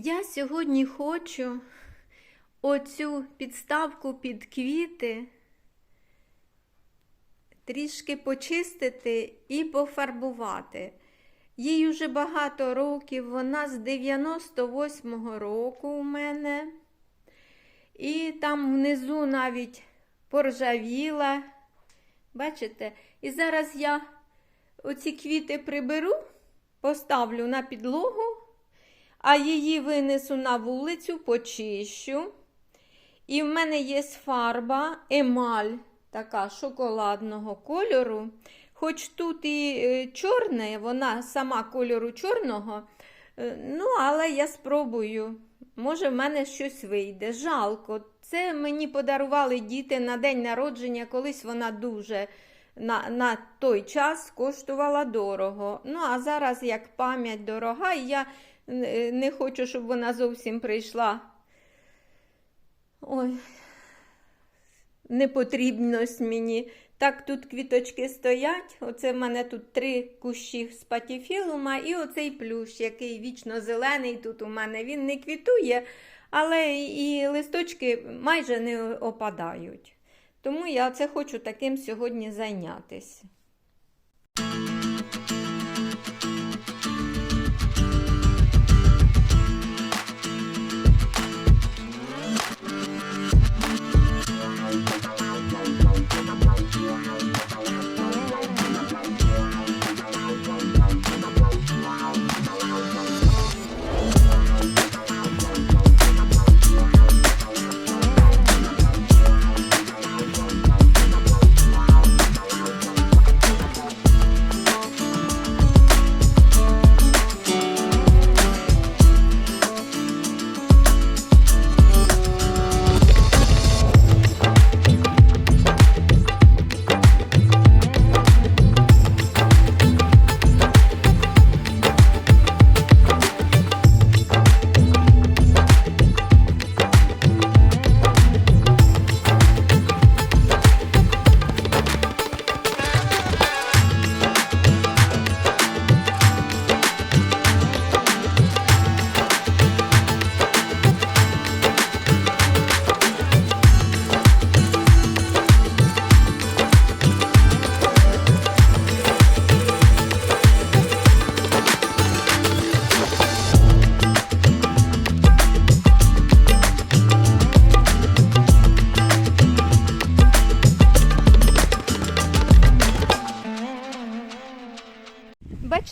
Я сьогодні хочу оцю підставку під квіти трішки почистити і пофарбувати. Їй вже багато років, вона з 98-го року у мене. І там внизу навіть поржавіла. Бачите? І зараз я оці квіти приберу, поставлю на підлогу, а її винесу на вулицю, почищу. І в мене є фарба емаль така шоколадного кольору. Хоч тут і е, чорне, вона сама кольору чорного. е, Ну, але я спробую. Може, в мене щось вийде. Жалко. Це мені подарували діти на день народження, колись вона дуже на, на той час коштувала дорого. Ну, а зараз як пам'ять дорога, і я не хочу, щоб вона зовсім прийшла. Ой, непотрібність мені. Так, тут квіточки стоять. Оце в мене тут три кущі з патіфілума і оцей плющ, який вічно зелений тут у мене. Він не квітує, але і листочки майже не опадають. Тому я це хочу таким сьогодні зайнятися.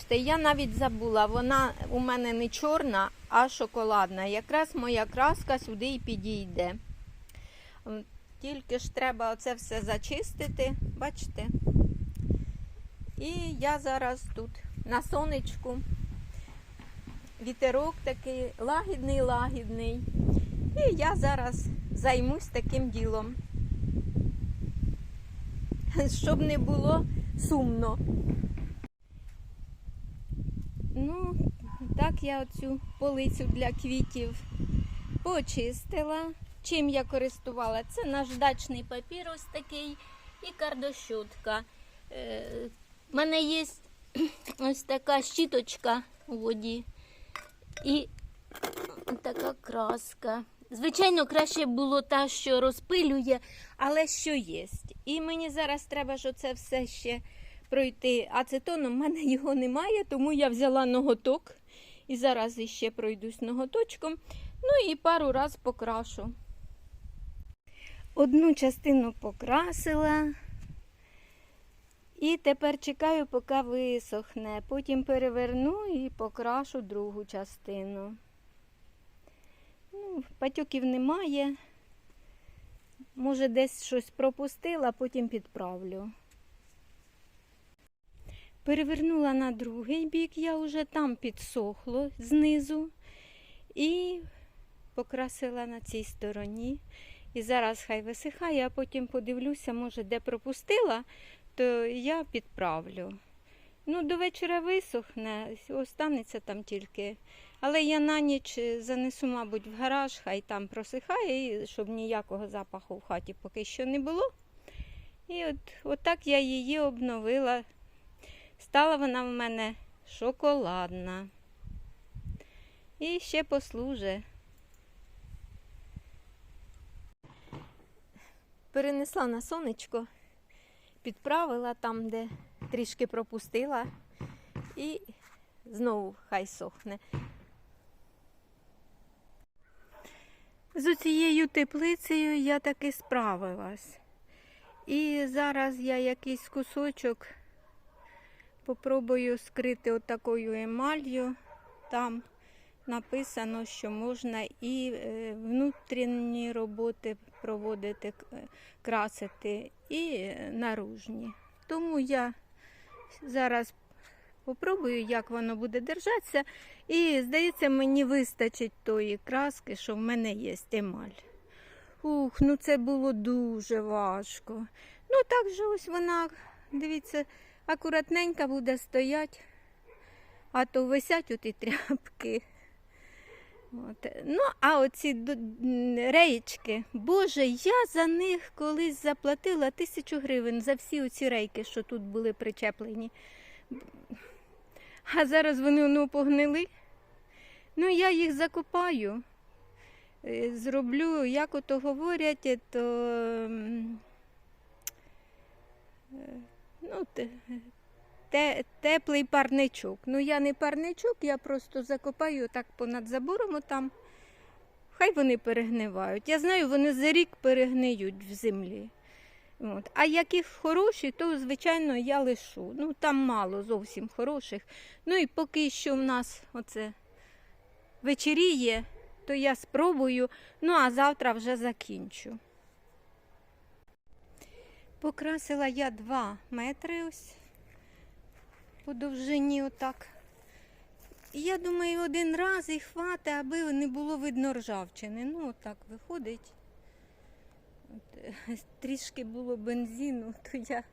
Бачите, я навіть забула, вона у мене не чорна, а шоколадна. Якраз моя краска сюди і підійде. Тільки ж треба оце все зачистити, бачите? І я зараз тут на сонечку. Вітерок такий лагідний, лагідний. І я зараз займусь таким ділом. Щоб не було сумно. Ну, так я оцю полицю для квітів почистила. Чим я користувала? Це наждачний папір ось такий і кардощотка. Е, в мене є ось така щіточка у воді і така краска. Звичайно, краще було та, що розпилює, але що є. І мені зараз треба ж оце все ще пройти ацетоном. У мене його немає, тому я взяла ноготок і зараз іще пройдусь ноготочком. Ну і пару раз покрашу. Одну частину покрасила. І тепер чекаю, поки висохне. Потім переверну і покрашу другу частину. Ну, патьоків немає. Може, десь щось пропустила, потім підправлю. Перевернула на другий бік, я вже там підсохло знизу і покрасила на цій стороні. І зараз хай висихає, а потім подивлюся, може, де пропустила, то я підправлю. Ну, до вечора висохне, останеться там тільки. Але я на ніч занесу, мабуть, в гараж, хай там просихає, щоб ніякого запаху в хаті поки що не було. І от, от так я її обновила. Стала вона в мене шоколадна. І ще послуже. Перенесла на сонечко, підправила там, де трішки пропустила, і знову хай сохне. З цією теплицею я таки справилась. І зараз я якийсь кусочок попробую скрити отакою емалью. Там написано, що можна і е, внутрішні роботи проводити, е, красити, і е, наружні. Тому я зараз попробую, як воно буде держатися. І, здається, мені вистачить тої краски, що в мене є емаль. Ух, ну це було дуже важко. Ну так же ось вона, дивіться, акуратненька буде стоять, а то висять оті тряпки. От. Ну, а оці реєчки, боже, я за них колись заплатила тисячу гривень за всі оці рейки, що тут були причеплені. А зараз вони ну, погнили. Ну, я їх закопаю. Е, Зроблю, як ото говорять, то ну, те, те, теплий парничок. Ну, я не парничок, я просто закопаю так понад забором там. Хай вони перегнивають. Я знаю, вони за рік перегниють в землі. От. А які хороші, то, звичайно, я лишу. Ну, там мало зовсім хороших. Ну і поки що в нас оце вечеріє, то я спробую, ну а завтра вже закінчу. Покрасила я 2 метри ось по довжині отак. І я думаю, один раз і хватить, аби не було видно ржавчини. Ну, отак виходить. От, е, трішки було бензину, то я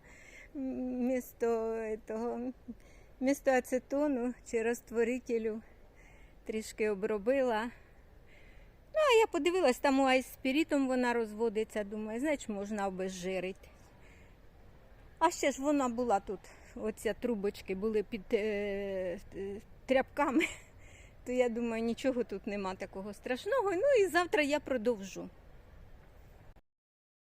місто, того, місто ацетону чи розтворителю трішки обробила. Ну, а я подивилась, там у айспірітом вона розводиться, думаю, значить, можна обезжирити. А ще ж вона була тут, оці трубочки були під е, е, тряпками, то я думаю, нічого тут нема такого страшного. Ну і завтра я продовжу.